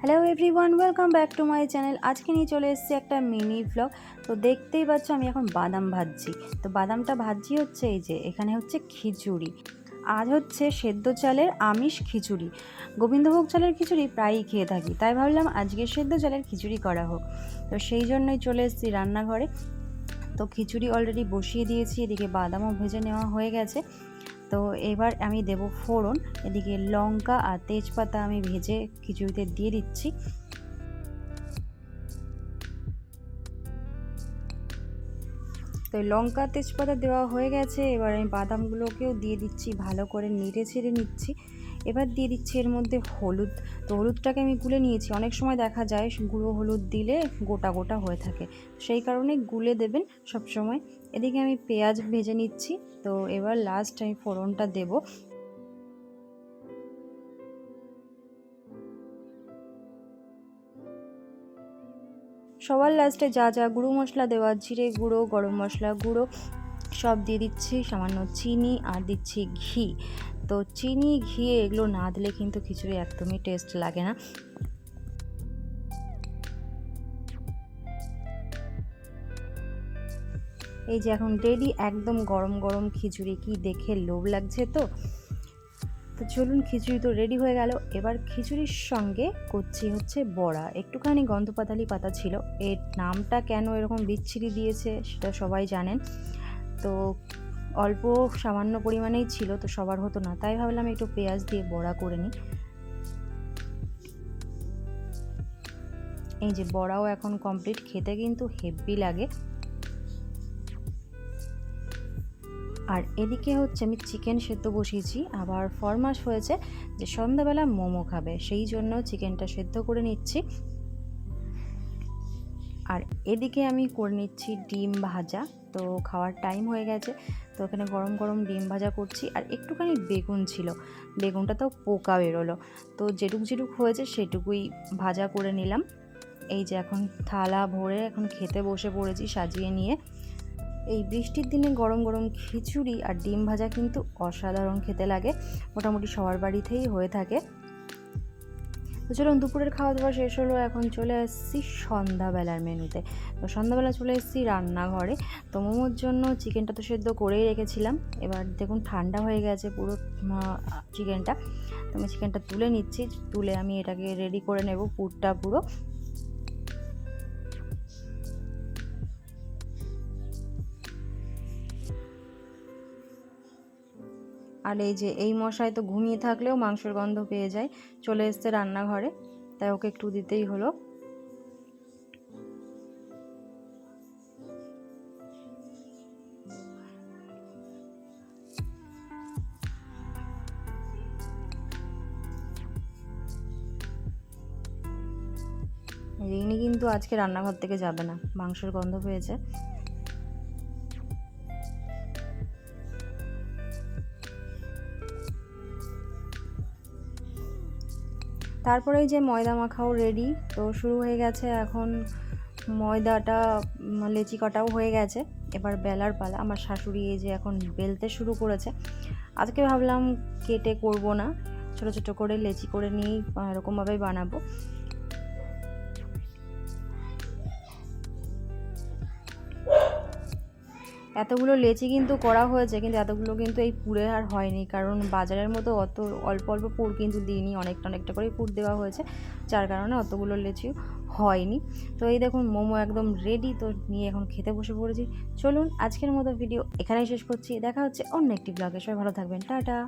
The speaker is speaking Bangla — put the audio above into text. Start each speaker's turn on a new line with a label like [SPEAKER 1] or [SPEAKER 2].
[SPEAKER 1] Hello everyone welcome back to my channel আজকে নিয়ে চলে এসেছি একটা মিনি ভ্লগ তো দেখতেই পাচ্ছ আমি এখন বাদাম ভাজছি। তো বাদামটা ভাজছি হচ্ছে এই যে, এখানে হচ্ছে খিচুড়ি। আজ হচ্ছে সেদ্ধ চালের আমিষ খিচুড়ি। গোবিন্দভোগ চালের খিচুড়ি প্রায়ই খেয়ে থাকি। তাই ভাবলাম আজকে সেদ্ধ চালের খিচুড়ি করা হোক। তো সেই জন্যই চলে এসেছি রান্নাঘরে। তো খিচুড়ি অলরেডি বসিয়ে দিয়েছি, এদিকে বাদামও ভেজে নেওয়া হয়ে গেছে। তো এবার আমি দেব ফোড়ন, এদিকে লঙ্কা আর তেজপাতা আমি ভেজে খিচুড়িতে দিয়ে দিচ্ছি। তো লঙ্কা, তেজপাতা দেওয়া হয়ে গেছে, এবার আমি বাদামগুলোকেও দিয়ে দিচ্ছি, ভালো করে নেড়ে ছেড়ে নিচ্ছি। এবার দিয়ে দিচ্ছি এর মধ্যে হলুদ। তো হলুদটাকে আমি গুলে নিয়েছি। অনেক সময় দেখা যায় গুঁড়ো হলুদ দিলে গোটা গোটা হয়ে থাকে। সেই কারণে গুলে দেবেন সব সময় এদিকে আমি পেঁয়াজ ভেজে নিচ্ছি। তো এবার লাস্ট আমি ফোড়নটা দেব। সবার লাস্টে যা যা গুঁড়ো মশলা দেওয়া, জিরে গুঁড়ো, গরম মশলা গুঁড়ো সব দিয়ে দিচ্ছি, সামান্য চিনি আর দিচ্ছি ঘি। তো চিনি, ঘি এগুলো না দিলে কিন্তু খিচুড়ি একদমই টেস্ট লাগে না। এই যে এখন রেডি একদম গরম গরম খিচুড়ি, কি দেখে লোভ লাগছে তো। তো চলুন খিচুড়ি তো রেডি হয়ে গেল। এবার খিচুড়ির সঙ্গে করছি হচ্ছে বড়া। একটুখানি গন্ধপাতালি পাতা ছিল। এর নামটা কেন এরকম বিচ্ছিরি দিয়েছে, সেটা সবাই জানেন। তো অল্প সামান্য পরিমাণেই ছিল, তো সবার হতো না। তাই ভাবলাম একটু পেঁয়াজ দিয়ে বড়া করে নিই। এই যে বড়াও এখন কমপ্লিট খেতে কিন্তু হেভি লাগে। আর এদিকে হচ্ছে আমি চিকেন সেদ্ধ বসিয়েছি। আবার ফরমাস হয়েছে যে সন্ধ্যাবেলা মোমো খাবে, সেই জন্য চিকেনটা সেদ্ধ করে নিচ্ছি। আর এদিকে আমি করে নিচ্ছি ডিম ভাজা। তো খাওয়ার টাইম হয়ে গেছে। তো এখানে গরম গরম ডিম ভাজা করছি। আর একটুখানি বেগুন ছিল। বেগুনটা তো পোকা বেরোলো। তো যেটুক যেটুক হয়েছে সেটুকুই ভাজা করে নিলাম। এই যে এখন থালা ভরে এখন খেতে বসে পড়েছি সাজিয়ে নিয়ে। এই বৃষ্টির দিনে গরম গরম খিচুড়ি আর ডিম ভাজা কিন্তু অসাধারণ খেতে লাগে। মোটামুটি সবার বাড়িতেই হয়ে থাকে। তো চলুন, দুপুরের খাওয়া দাওয়া শেষ হলো, এখন চলে এসেছি সন্ধ্যাবেলার মেনুতে। তো সন্ধ্যাবেলা চলে এসেছি রান্নাঘরে। তো মোমোর জন্য চিকেনটা তো সেদ্ধ করেই রেখেছিলাম। এবার দেখুন, ঠান্ডা হয়ে গেছে পুরো চিকেনটা। তো আমি চিকেনটা তুলে নিচ্ছি। তুলে আমি এটাকে রেডি করে নেব পুরটা পুরো। আর এই যে এই মশায় তো ঘুমিয়ে থাকলেও মাংসের গন্ধ পেয়ে যায়, চলে এসছে রান্নাঘরে, তাই ওকে একটু দিতেই হলো। রিনি কিন্তু আজকে রান্নাঘর থেকে যাবে না, মাংসের গন্ধ পেয়েছে। তারপরে যে ময়দা মাখাও রেডি তো শুরু হয়ে গেছে এখন ময়দাটা লেচি কাটাও হয়ে গেছে। এবার বেলার পালা। আমার শাশুড়ি এই যে এখন বেলতে শুরু করেছে। আজকে ভাবলাম কেটে করব না। ছোট ছোট করে লেচি করে নিয়েই এরকমভাবেই বানাবো। এতগুলো লেচি কিন্তু করা হয়েছে, কিন্তু এতগুলো কিন্তু এই পুরে আর হয়নি। কারণ বাজারের মতো অত অল্প অল্প পুর কিন্তু দিইনি, অনেকটা অনেকটা করেই পুর দেওয়া হয়েছে, যার কারণে অতগুলো লেচি হয়নি। তো এই দেখুন, মোমো একদম রেডি তো নিয়ে এখন খেতে বসে পড়েছি। চলুন আজকের মতো ভিডিও এখানেই শেষ করছি। দেখা হচ্ছে অন্য একটি ব্লগে সবাই ভালো থাকবেন। টাটা!